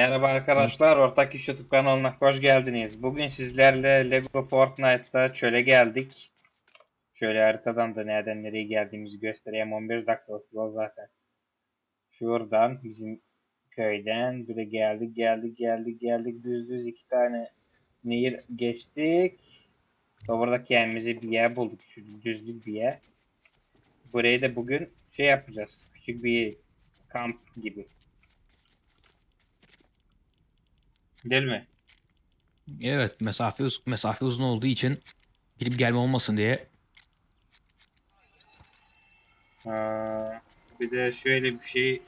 Merhaba arkadaşlar, Ortak İş YouTube kanalına hoş geldiniz. Bugün sizlerle Lego Fortnite'da çöle geldik. Şöyle haritadan da nereden nereye geldiğimizi göstereyim. 15 dakikalık yol zaten. Şuradan bizim köyden böyle geldik geldik geldik geldik düz düz iki tane nehir geçtik. Sonra kendimize bir yer bulduk. Şu düzlük bir yer. Burayı da bugün şey yapacağız. Küçük bir kamp gibi. Değil mi? Evet mesafe uz- mesafe uzun olduğu için gidip gelme olmasın diye Aa, bir de şöyle bir şey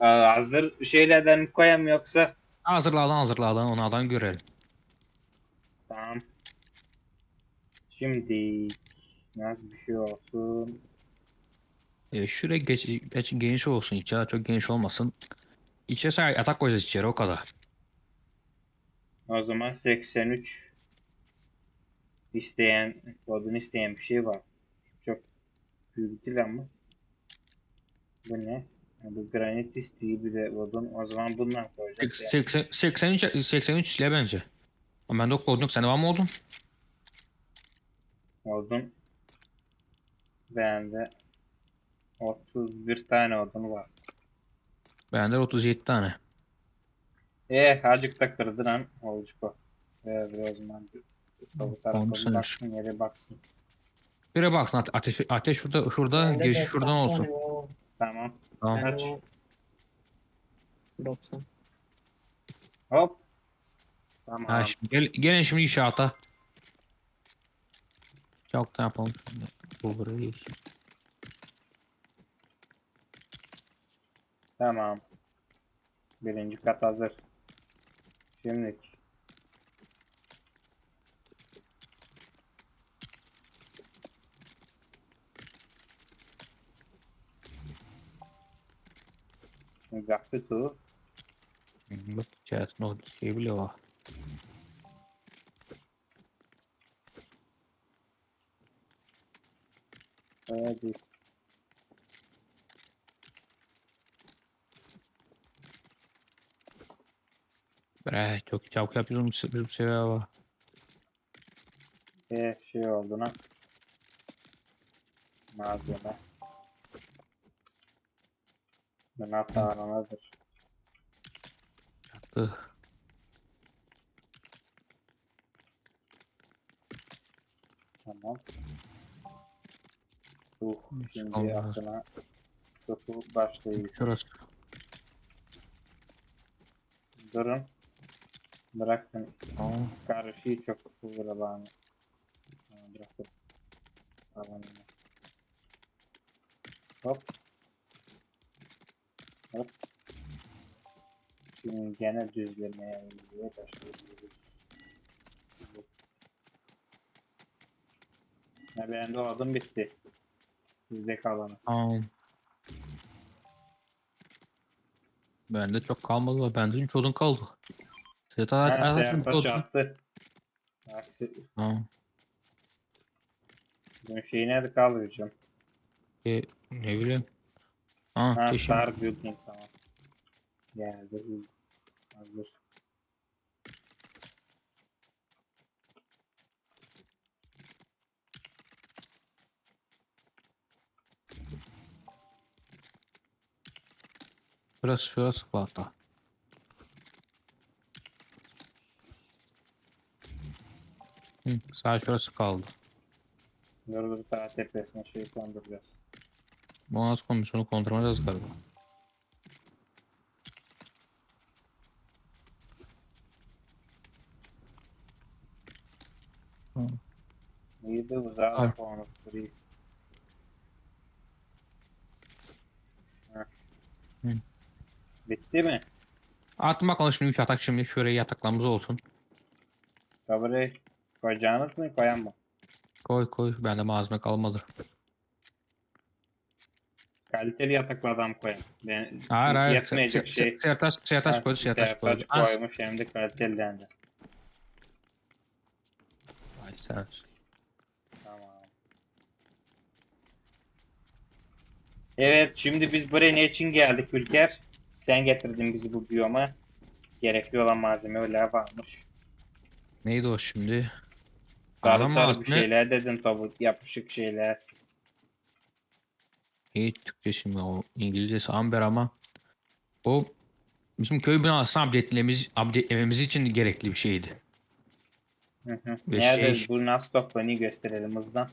Aa, hazır şeylerden koyayım yoksa hazırladan hazırladan onlardan görelim. tamam. Şimdi nasıl bir şey olsun? Ee, şuraya geç, geç- geniş olsun içeri çok geniş olmasın. İçeri sadece yatak koyacağız içeri o kadar. O zaman 83 isteyen kodunu isteyen bir şey var. Çok büyük değil ama. Bu ne? Ha, Bu granit istiyor bir de odun. O zaman bundan koyacağız. ya. 80, 83 83 ile bence. Ama ben de okudum yok. Sen var mı oldun? Odun. Bende 31 tane odun var. Bende 37 tane. Eh azıcık da kırdın lan olacak o. Ee, biraz zaman bu tarafa bir baksın yere baksın. Şuraya baksın ate- ateş, ateş şurada şurada Bende giriş 90 şuradan olsun. var. Tamam. Tamam. Kaç? Var 90. Hop. Tamam. Ha, şimdi gel, gelin şimdi inşaata. Çok da yapalım. Bu burayı. Tamam. Birinci kat hazır. Şimdi yaktı tu. Bak içerisinde o şey bile var. Hadi. Bre, çok çabuk yapıyorum bir bir şey var. Eh şey oldu lan. Malzeme. Ben hatta aranadır. Yattı. Tamam. Uh, şimdi Allah. aklına topu başlayıyor. Şurası. Durun. Bırakın. Tamam. Karışıyı çok. Ha, Bırakın. Alanını. Hop. Hop. Şimdi gene düzlemeye. Başlıyoruz. Ne benim de adım bitti. Sizde kalanı. Tamam. Bende çok kalmadı bende 3 odun kaldı. Sedat Ha, Arat Serhat odun. çarptı. Aksi, Tamam. bunun şeyi nerede kaldıracağım? E, ne bileyim. Ha, Ha, keşim. Star Building tamam. Geldi. Hazır. Şurası şurası bu Hı, sağ şurası kaldı. Dur dur daha tepesine şey konduracağız. Bu az kondisyonu kontrol edeceğiz galiba. Hı. İyi de uzağa puanı duruyor. Bitti mi? Atın bakalım şimdi 3 atak şimdi şuraya yataklarımız olsun. Kabure koyacağınız mı koyan mı? Koy koy bende malzeme kalmadı. Kaliteli yataklardan koyayım? Ben Hayır hayır. yetmeyecek şey. Sertaş sertaş Ha, koydu sertaş koydu. Az- koymuş hem de kalitelinden de. Ay sertaç. Tamam. Evet şimdi biz buraya ne için geldik Ülker? Sen getirdin bizi bu biyoma. Gerekli olan malzemeler varmış. Neydi o şimdi? Sarı Arama sarı bir şeyler dedin tabu yapışık şeyler. İyi Türkçe şimdi o İngilizcesi amber ama o bizim köy binasını update'lememiz, update'lememiz için gerekli bir şeydi. Hı hı. Ve Nerede şey- bu nasıl toplanıyor gösterelim hızdan.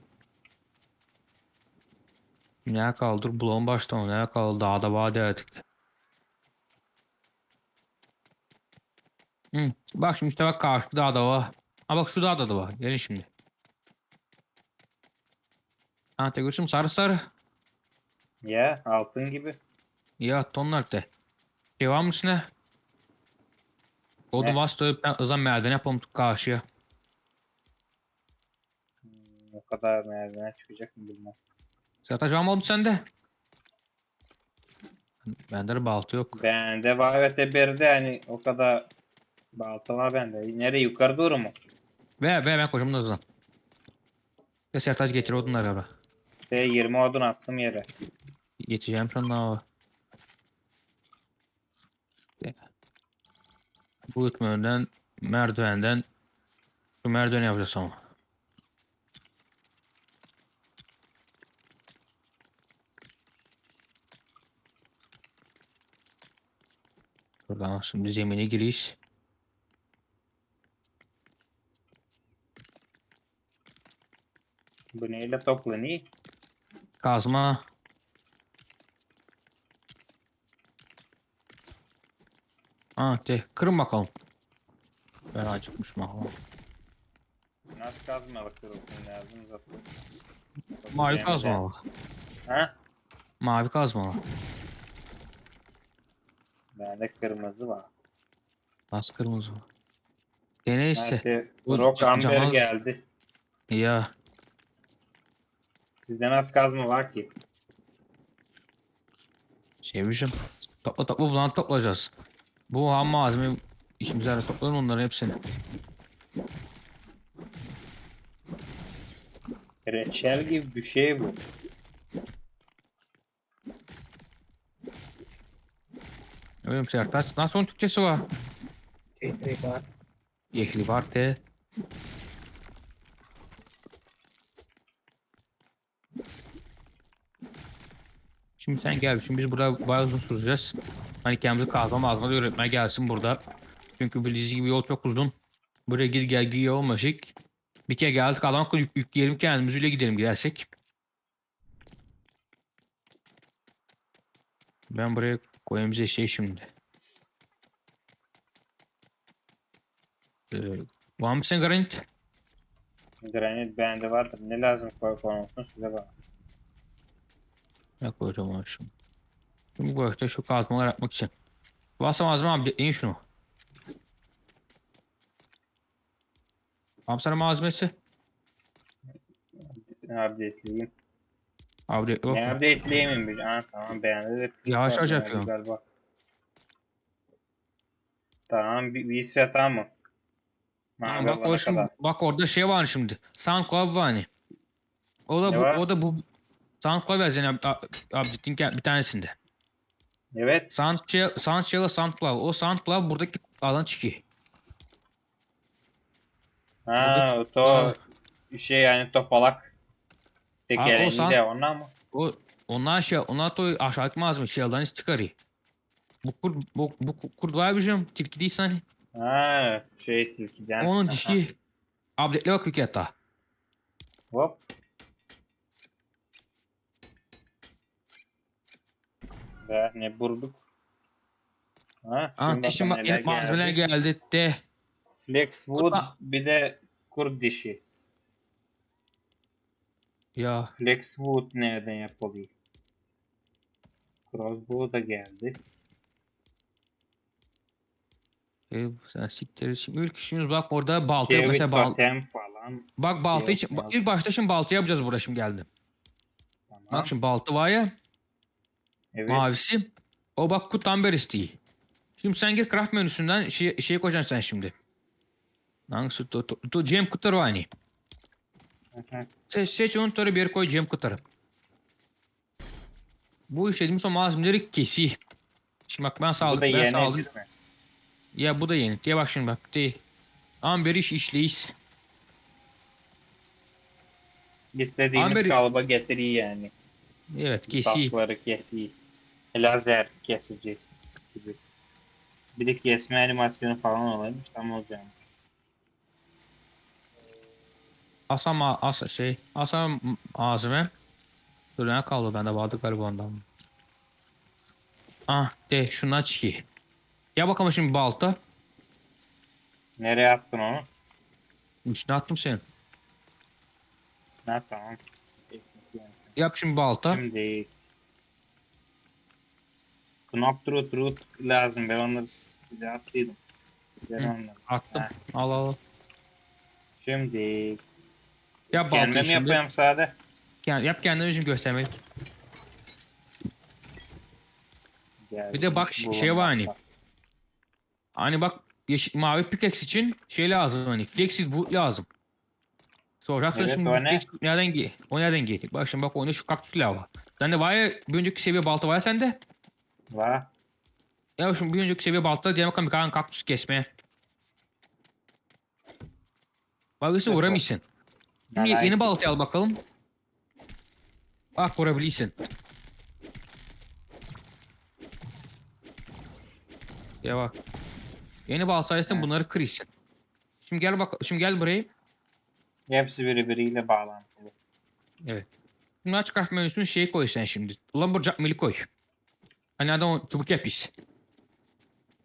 Ne kaldı? Bulan baştan ne kaldı? Dağda vade ettik. Hı, bak şimdi işte bak karşı dağda var. Ha bak şu dağda da var. Gelin şimdi. Ha tek görüyorsun sarı sarı. Ya altın gibi. Ya tonlar de. Şey var mı üstüne? O Ne? da bastı. Ben ızan merdiven yapalım karşıya. Hmm, o kadar merdiven çıkacak mı bilmem. Sertaç var mı oğlum sende? Bende de balta yok. Bende var evet eberde hani o kadar balta var bende. Nereye yukarı doğru mu? Ve ve ben kocamın ızan. Ve Sertaç getir odunları ara. Ve 20 odun attım yere. Geçeceğim sonra. Bu ütmönden, merdivenden şu merdiveni yapacağız ama. Buradan şimdi zemine giriş. Bu neyle toplanıyor? Kazma. Ha de kırın bakalım. Ben acıkmışım ama. Nasıl kazmalı kırılsın lazım zaten. Mavi Zemine. kazmalı. Ha? Mavi kazmalı. Bende kırmızı var. Nasıl kırmızı? Gene işte. Hadi Bu Rock Amber geldi. Ya Sizde nasıl kazma var ki? Çevireceğim. Topla topla bulan toplayacağız. Bu ham malzeme işimize yarar. Toplayın onların hepsini. Reçel gibi bir şey bu. Öyle mi Sertaç? Nasıl onun Türkçesi var? Titrik var. Yekli var de. Şimdi sen gel. Şimdi biz burada bayağı uzun süreceğiz. Hani kendimizi kazma mazma da öğretmeye gelsin burada. Çünkü bildiğiniz gibi yol çok uzun. Buraya git gel giy olmayacak. Bir kere geldik akıllı yük, yükleyelim kendimizi öyle gidelim gidersek. Ben buraya koyayım bize şey şimdi. Ee, var mı senin granit? Granit bende vardır. Ne lazım koy konulsun size bak. Ne koyacağım ona şimdi? Şimdi bu işte şu kazmalar yapmak için. Varsa malzeme abi bekleyin şunu. Abi sana malzemesi. Abi de yok. Nerede ekleyeyim bir? Ha tamam de. Yavaş yavaş yapıyorum. Galiba. Tamam bir, bir sıra tamam mı? Ha, bak, o şimdi, bak orada şey var şimdi. SoundCloud var hani. O da Ne bu, var? o da bu SoundCloud var Zeynep abi, abi dediğin bir tanesinde. Evet. Soundshell, Soundshell SoundCloud. O SoundCloud buradaki alan çıkıyor. Ha o Ha. to şey yani topalak. Ha, o Tekerleğini san- de onlar mı? O onlar şey onlar da aşağıdaki malzeme Shell'dan çıkarıyor. Bu kur bu, bu kurd var bizim tilki değil hani. Ha şey tilkiden. Onun dişi update'le bak bir daha. Hop. Ve ne bulduk? Ha, Ha, şimdi bakın neler yeni malzemeler geldi. geldi de. Flexwood Kurtla- bir de kurt dişi. Ya Flexwood nereden yapılıyor? Crossbow da geldi. e, sen siktir şimdi ilk işimiz bak orada balta yok mesela bal totem falan. bak balta yok, için bak, ilk başta şimdi balta yapacağız burada şimdi geldim. Tamam. Bak şimdi balta var ya evet. mavisi. O bak kutamber isteği. Şimdi sen gir craft menüsünden şey, şey koyacaksın sen şimdi. Hangisi? To, to, to, Cem kutarı var hani. Seç, seç onu sonra bir yere koy Cem kutarı. Bu işlediğimiz o malzemeleri kesi. Şimdi bak ben Bu da ben mi? Ya bu da yeni. Diye bak şimdi bak. De. Amber iş işleyiz. İstediğimiz Amber- kalıba getiriyor yani. Evet kesiyi. Taşları kesiyor. Lazer kesici gibi. Bir de kesme animasyonu falan olaymış. Tam olacağım. Asam as şey. Asam ağzıma. Dur ne kaldı bende vardı galiba ondan. Ah de şundan çıkıyor. Ya bakalım şimdi balta. Nereye attın onu? Üstüne attım senin. Ne tamam. Yap şimdi balta. Şimdi Knop root root lazım. Ben onları size attıydım. Ben Hı. onları. Attım. Ha. Al al al. Şimdi Yap kendim şimdi. yapayım sade. Kend- yap kendini için göstermek. Gel, Bir de bak bu şey var hani. bak. Hani bak yeşil, mavi pickaxe için şey lazım hani flexit boot lazım. Soracaksın Evet, şimdi o ne? nereden gel? O nereden gelecek? Bak şimdi bak oyunda şu kaktüs lava. Sende var ya bir önceki seviye balta var ya sende. Var. Ya şimdi bir önceki seviye balta diye bakalım bir tane kaktüs kesmeye. Bakıyorsun Evet, vuramıyorsun. Şimdi yeni baltayı al bakalım. Bak vurabilirsin. Ya bak. Yeni baltayla Evet. bunları kırıyorsun. Şimdi gel bak şimdi gel buraya. Hepsi birbiriyle bağlantılı. Evet. Bunları çıkartma menüsünü şey koy sen şimdi. Lumberjack mili koy. Hani adam çubuk yapış.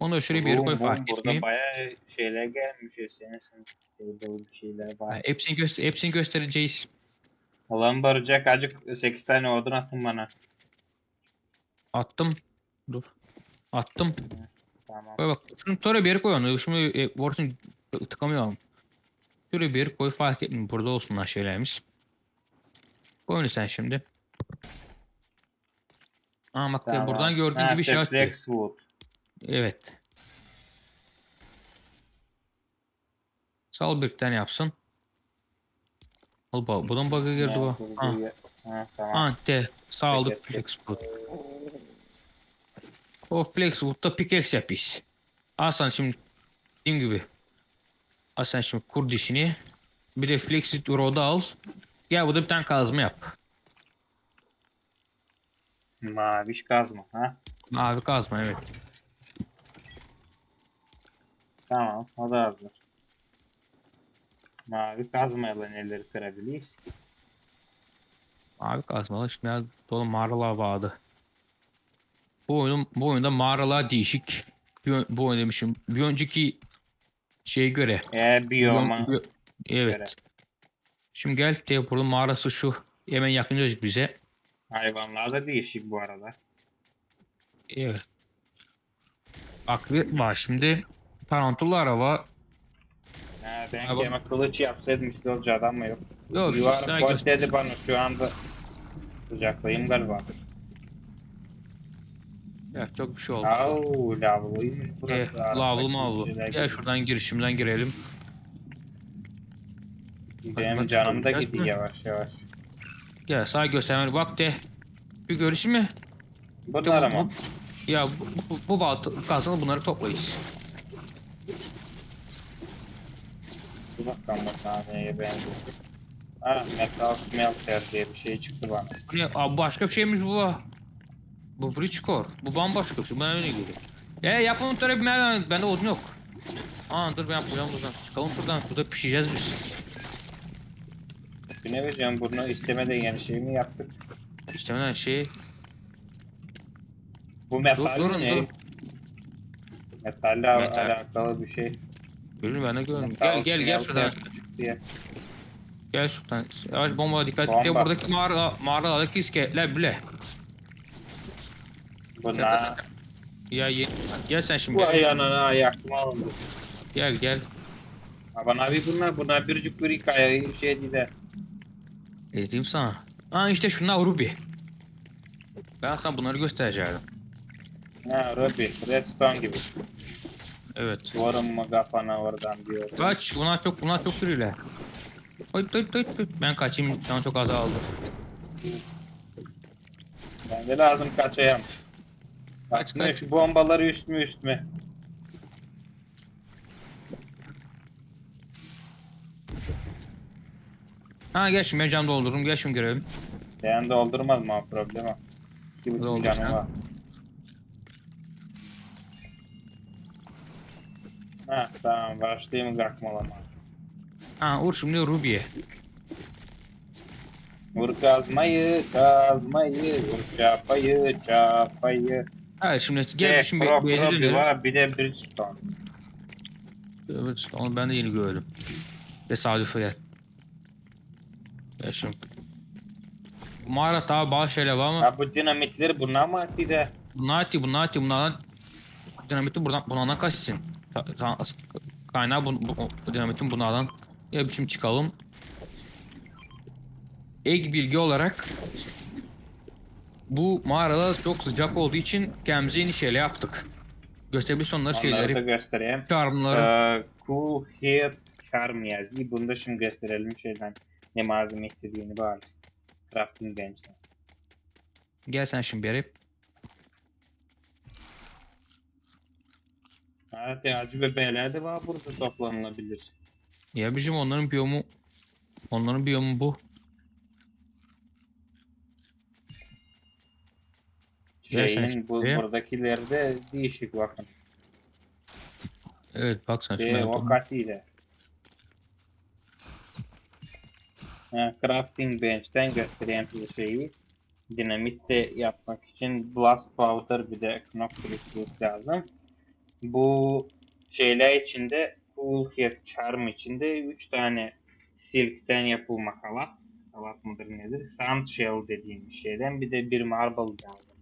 Onu da şuraya bir yere koy boom, fark Burada etmeyeyim. bayağı şeyler gelmiş. Sene sene bir şeyler Ha, var. hepsini, göster hepsini göstereceğiz. Ulan baracak acık 8 tane odun attın bana. Attım. Dur. Attım. Tamam. Koy bak. Şunu sonra bir yere koy onu. Şunu e, ortasını tıkamayalım. Şöyle bir yere koy fark etmiyor. Burada olsunlar şeylerimiz. Koy onu sen şimdi. Aa bak Tamam. buradan gördüğün Ha, gibi şey açıyor. Flexwood. Evet. Sal bir tane yapsın. Al bak. Bunun bug'a girdi bu. Ha. Ha, tamam. De. Sağlık Flexwood. O Flexwood'da pickaxe yapıyız. Sen şimdi dediğim gibi. Sen şimdi kur dişini. Bir de Flexwood rod'u al. Gel burada bir tane kazma yap. Maviş kazma. Ha? Mavi kazma evet. Tamam. O da hazır. Mavi kazmayla neleri kırabiliriz? Mavi kazmalı şimdi dolu mağaralar vardı. Bu oyun bu oyunda mağaralar değişik. Bir, bu oyun demişim. Bir önceki şeye göre. Eğer biyoma Biyo- evet. göre. Şimdi gel burada mağarası şu. Hemen yakın bize. Hayvanlar da değişik bu arada. Evet. Aklı var şimdi. Tarantula araba. Ha, ben bak- gene kılıç yapsaydım işte olacağı adam mı yok? Yok koy göster- dedi bana şu anda sıcaklayayım galiba. Evet, çok bir şey oldu. Au lavlıymış Eh, lavlı Aradaki mavlu. Gel şuradan girişimden girelim. Benim canım da bak, gidiyor yavaş yavaş. Gel sağ göstermeli bak de. Bir görüşüm mü? Bunlar ama. Ya bu, bu, bu baltı bunları toplayız. Dur bakalım bakalım neye benziyor. Ha metal smelter diye bir şey çıktı bana. Bu ne? Abi başka bir şeymiş bu. Bu bridge core. Bu bambaşka bir şey. Bana öyle geliyor. E yapalım şöyle bir merdiven. Bende odun yok. Aa dur ben yapacağım buradan. Çıkalım buradan. Burada pişeceğiz biz. Ne vereceğim bunu istemeden yeni şey mi yaptık? İstemeden şey. Bu metal Dur, durun, ne? durun. Metalle al- Metal. alakalı bir şey. Görün ben de görüyorum. Metal Gel gel gel şuradan. Gel şuradan. Yavaş bomba dikkat et. Buradaki mağara, mağaralardaki iskeletler bile. Buna Ya ye, gel sen şimdi. bu ayağına ayaktım alındı. Gel gel. Bir bunlar bunlar biricik bir hikaye şey değil diyeyim sana? Aa işte şunlar Ruby. Ben sana bunları göstereceğim. Ha Ruby, Redstone gibi. Evet. Vurun mu kafana oradan diyor. Kaç. Bunlar çok bunlar çok sürüyorlar. Hayt hayt hayt hayt. Ben kaçayım. Can çok azaldı. Ben de lazım kaçayım. Kaç kaç. Şu bombaları üstüme üstüme. Ha gel şimdi ben cam doldururum. Gel şimdi görelim. Ben doldurmadım ha problemi. İki buçuk Doldur canım sen. var. Ha tamam başlayayım kalkmalama. Ha vur şimdi Ruby'ye. Vur kazmayı, kazmayı, vur çapayı, çapayı. Evet şimdi gel şimdi pro, bir pro bir dönelim. var bir de Bridgestone. Evet onu ben de yeni gördüm. Tesadüfe gel. Bu mağara daha bazı şeyler var ama Ha bu dinamitleri buna mı attıydı? bunlar ati bunlar ati bunlardan dinamiti buradan bunlardan kaçsın. Kaynağı bu, bu, dinamitin bunlardan ya biçim çıkalım. Ek bilgi olarak bu mağarada çok sıcak olduğu için kendimize yeni şeyler yaptık. Gösterebilirsin onları Onları da şeyleri. göstereyim. Çarmları. Ee, cool Head Charm yazıyı. Bunu da şimdi gösterelim şeyden. Ne malzeme istediğini bari. Crafting Bench'ten. Gel sen şimdi beri. Evet acı bebeğler de var burada toplanılabilir. Ya bizim onların biyomu onların biyomu bu. Şeyin bu şimdi. buradakileri de değişik bakın. Evet bak sen şimdi. Şey, ben crafting bench'ten göstereyim size şeyi. Dinamit de yapmak için blast powder bir de knock crystals lazım. Bu şeyler içinde cool head charm içinde 3 tane silkten yapılma halat. Halat mıdır nedir? Sand shell dediğimiz şeyden bir de bir marble lazım.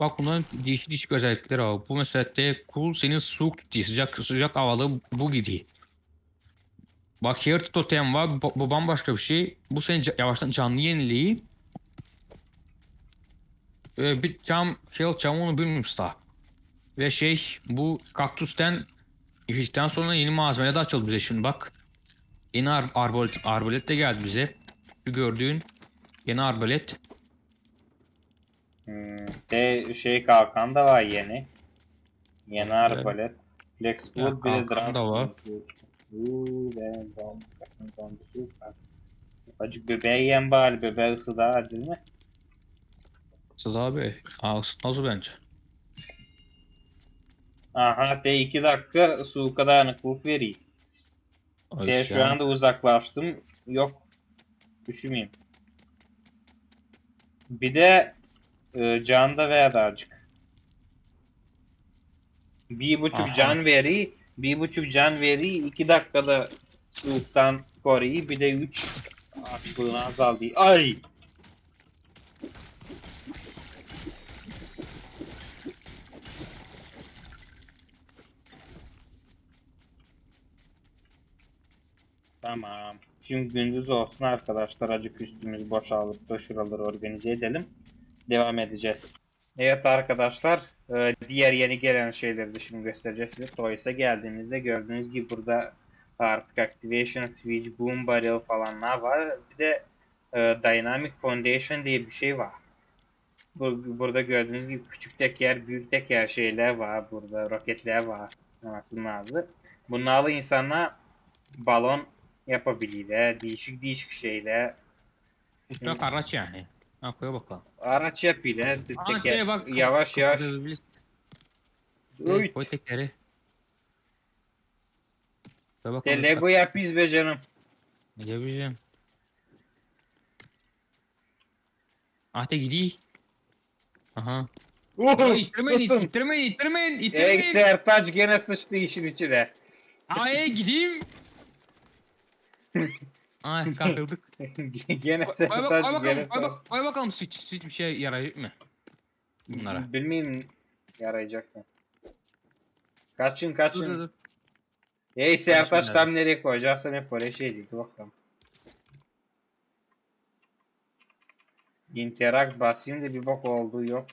Bak bunların değişik değişik özellikleri var. Bu mesela de cool senin soğuk tutuyor. Sıcak sıcak havalı bu gidiyor. Bak here totem var. Bu, bu bambaşka bir şey. Bu senin yavaştan canlı yeniliği. Ee, bir cam, shell cam onu bilmiyorum daha. Ve şey bu kaktüsten işten sonra yeni malzemeler de açıldı bize şimdi bak. Yeni ar arbalet, arbalet de geldi bize. Şu gördüğün yeni arbalet. Hmm, de şey kalkan da var yeni. Yeni arbalet. Flexwood bir de da var. Uuu ben don, bakın don süper. Acık bebeği yiyen bari bebeği ısı daha acil mi? Sıla abi. Aa, nasıl bence? Aha de 2 dakika su kadar dayanıklılık vereyim. Ay, De şu anda uzaklaştım. Yok. Düşünmeyeyim. Bir de e, can da ver azıcık. Bir buçuk Aha. can veri, bir buçuk can veri, iki dakikada soğuktan koruyu, bir de üç açlığını azaldı. Ay! Tamam. Şimdi gündüz olsun arkadaşlar. Acık üstümüz boşalıp da şuraları organize edelim. Devam edeceğiz. Evet arkadaşlar. e, Diğer yeni gelen şeyleri de şimdi göstereceğiz size. Toys'a geldiğimizde gördüğünüz gibi burada artık Activation, Switch, Boom Barrel falanlar var. Bir de e, Dynamic Foundation diye bir şey var. Bu- Burada gördüğünüz gibi küçük teker, büyük teker şeyler var. Burada roketler var. Anasının ağzı. Bunlarla insanlar balon yapabiliyorlar. Değişik değişik şeyler. Uçak araç yani. Ha koy bakalım. Araç yapıyorlar. Aa, Teker, şeye bak. yavaş yavaş. Kapatabiliriz. Evet, koy tekeri. Koy de bakalım. Lego yapıyoruz be canım. Ne yapacağım? Ah da gidiyor. Aha. Ay, ittirmeyin, tutun. ittirmeyin, ittirmeyin, ittirmeyin. Eksi Ertaç gene sıçtı işin içine. Ay gideyim. Ay kalkıldık. gene Koy, koy, bak- koy Sertaç bakalım, koy, bak, koy bakalım switch, switch bir şey yarayacak mı? Bunlara. Bilmeyeyim yarayacak mı? Kaçın kaçın. dur dur. Ey Sertaç tam nereye koyacaksan hep öyle şey. Dur bakalım. Interact basayım da bir bok olduğu yok.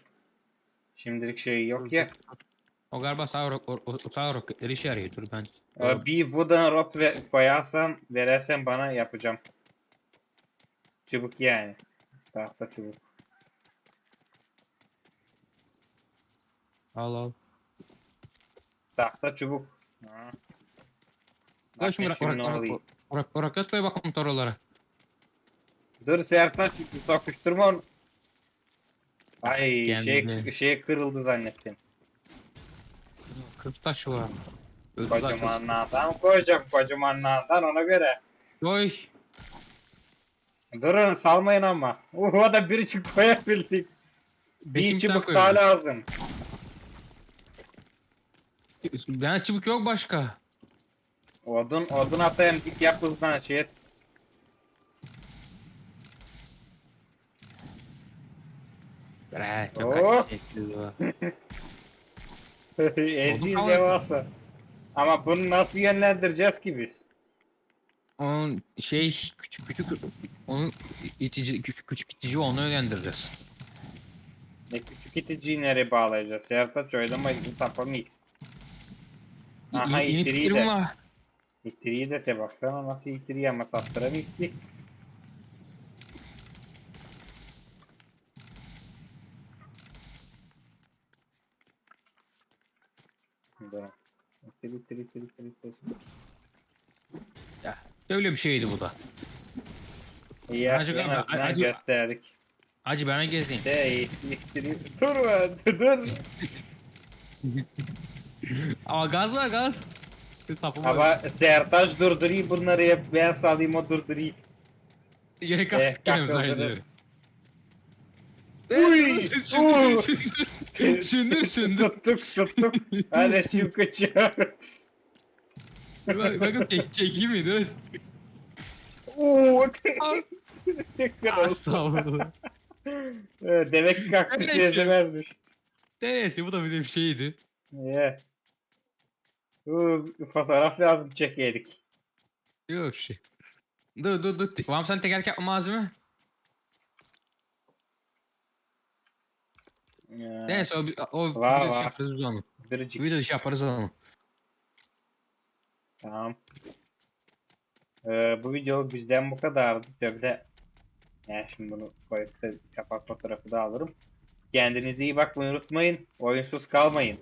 Şimdilik şey yok ya. O galiba sağ, o, o, sağ roketleri işe yarıyor. Dur ben. Ee, Bir wooden rod ve koyarsan verirsen bana yapacağım. Çubuk yani. Tahta çubuk. Al al. Tahta çubuk. Ha. Bırak oluyor. bırak bırak bırak koy bakalım oralara. Dur Sertaç sokuşturma onu. Ay şey, şey kırıldı zannettim. Kırk taşı var. Öldü zaten. Kocamanlardan koyacağım kocamanlardan ona göre. Koy. Durun salmayın ama. O da bir çubuk koyabildik. Bir çubuk daha koyuyorum. lazım. Ben çubuk yok başka. Odun, odun atayım git yap hızdan şey et. Bre çok Oh. az çekti bu. Eziz kaldı. devasa. Ama bunu nasıl yönlendireceğiz ki biz? Onun şey küçük küçük onun itici küçük küçük itici onu öğrendireceğiz. Ne küçük iticiyi nereye bağlayacağız? Sertaç oynamayı sapamayız. Aha Yeni itiriyi de. var. İtiriyi de te baksana nasıl itiriyi ama sattıramayız ki. Dur. İtiri itiri itiri itiri itiri. Öyle bir şeydi bu da. İyi Hacı en abi, azından hacı- gösterdik. Hacı bana gezeyim. De itiri. Dur be dur. Ama gaz var gaz. Ama Sertaç durdurayım bunları hep ben salayım o durdurayım. Yine Eh, kalk gene uzay Uy, uy. sündür. Sündür tuttuk tuttuk. Hadi şimdi kaçıyor. Bak- Bakın çek, çekeyim mi? Dur. Uuu. Al. Tekrar oldu. Demek ki kaktüs ezemezmiş. Neyse bu da bir de bir şeydi. Yeah. Uuu fotoğraf lazım çekeydik. Yok şey. Dur dur dur. Var mı sen tekerlek yapma malzeme? Ya, Neyse o, o Var, video var. yaparız biz onu. Biricik. Video iş yaparız onu. Tamam. Ee, bu video bizden bu kadardı. Şöyle yani şimdi bunu koyup da kapak fotoğrafı da alırım. Kendinize iyi bakmayı unutmayın. Oyunsuz kalmayın.